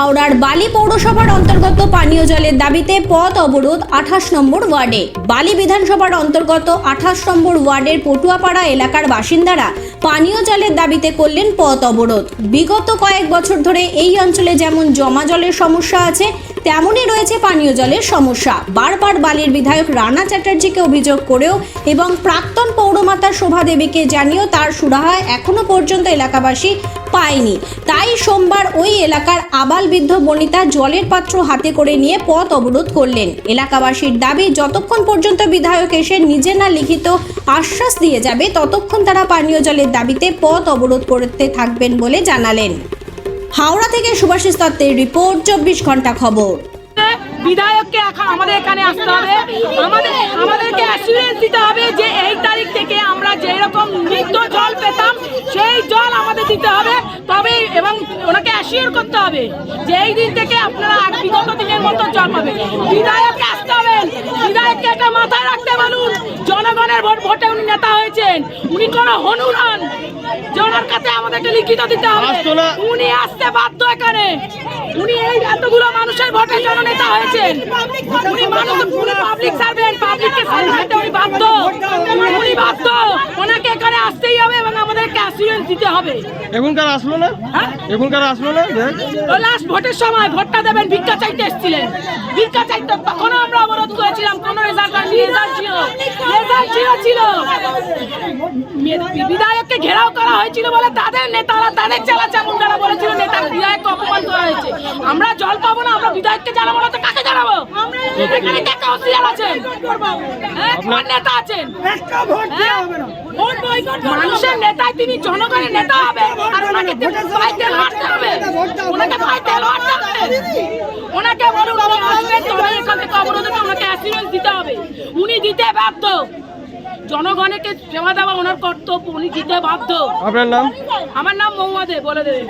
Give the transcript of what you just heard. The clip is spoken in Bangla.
হাওড়ার বালি পৌরসভার অন্তর্গত পানীয় জলের দাবিতে পথ অবরোধ আঠাশ নম্বর ওয়ার্ডে। বালি বিধানসভার অন্তর্গত আঠাশ নম্বর ওয়ার্ডের পটুয়াপাড়া এলাকার বাসিন্দারা পানীয় জলের দাবিতে করলেন পথ অবরোধ। বিগত কয়েক বছর ধরে এই অঞ্চলে যেমন জমা জলের সমস্যা আছে, তেমনই রয়েছে পানীয় জলের সমস্যা। বারবার বালির বিধায়ক রানা চ্যাটার্জিকে অভিযোগ করেও এবং প্রাক্তন পৌরমাতা শোভা দেবীকে জানিয়েও তার সুরাহা এখনও পর্যন্ত এলাকাবাসী পায়নি। তাই সোমবার ওই এলাকার আবাল বৃদ্ধ বনিতা জলের পাত্র হাতে করে নিয়ে পথ অবরোধ করলেন। এলাকাবাসীর দাবি, যতক্ষণ পর্যন্ত বিধায়ক এসে নিজে না লিখিত আশ্বাস দিয়ে যাবে, ততক্ষণ তারা পানীয় জলের দাবিতে পথ অবরোধ করতে থাকবেন বলে জানালেন। হাওড়া থেকে সুভাষিস দত্তের রিপোর্ট, চব্বিশ ঘণ্টা খবর। বিধায়ককে এখন আমাদের এখানে আসতে হবে। আমাদের আমাদেরকে অ্যাসুরেন্স দিতে হবে যে এই তারিখ থেকে আমরা যেই রকম নিত্য জল পেতাম, সেই জল আমাদের দিতে হবে। ওনাকে করতে হবে। যে এই দিন থেকে আপনারা আর বিগত দিনের মতো জল পাবে বিধায়ককে আসতে হবে। বিধায়ককে এটা মাথায় রাখতে বলুন জনগণের ভোট ভোটে উনি নেতা হয়েছেন। উনি কোনো হনু নন। যে কাছে আমাদেরকে লিখিত দিতে হবে। উনি আসতে বাধ্য এখানে। উনি এই এতগুলো মানুষের ভোটের জন্য নেতা হয়েছেন। উনি মানুষ উনি পাবলিক সার্ভেন্ট পাবলিককে সামলাতে উনি বাধ্য উনি বাধ্য ওনাকে এখানে আসতেই হবে এবং আমাদেরকে দিতে হবে। এখনকার আসলো না? হ্যাঁ? এখনকার আসলো না? লাস্ট ভোটের সময় ভোটটা দেবেন ভিক্ষা চাইতে এসেছিলেন। ভিক্ষা চাইতে তখনও আমরা অবরোধ করেছিলাম কোন রেজাল্ট রেজাল্ট ছিল। রেজাল্ট ছিল ছিল। বিধায়ককে ঘেরাও করা হয়েছিল বলে তাদের নেতারা তাদের চালা চামুন্ডারা বলেছিল নেতা বিধায়ককে অপমান করা হয়েছে। আমরা জল পাবো না আমরা বিধায়ককে জানাব না তো কাকে জানাব? এখানে কে কাউন্সিলর আছেন? নেতা আছেন? মানুষের নেতায় তিনি জনগণের নেতা হবে। আর ওনাকে পায়ে তেল মারতে হবে। ওনাকে পায়ে তেল মারতে হবে। ওনাকে বলুন উনি এখান থেকে অবরোধ ওনাকে অ্যাসিওরেন্স দিতে হবে। উনি দিতে বাধ্য। জনগণকে সেবা দেওয়া ওনার কর্তব্য উনি দিতে বাধ্য। আপনার নাম? আমার নাম মৌমাদে বলে দেবেন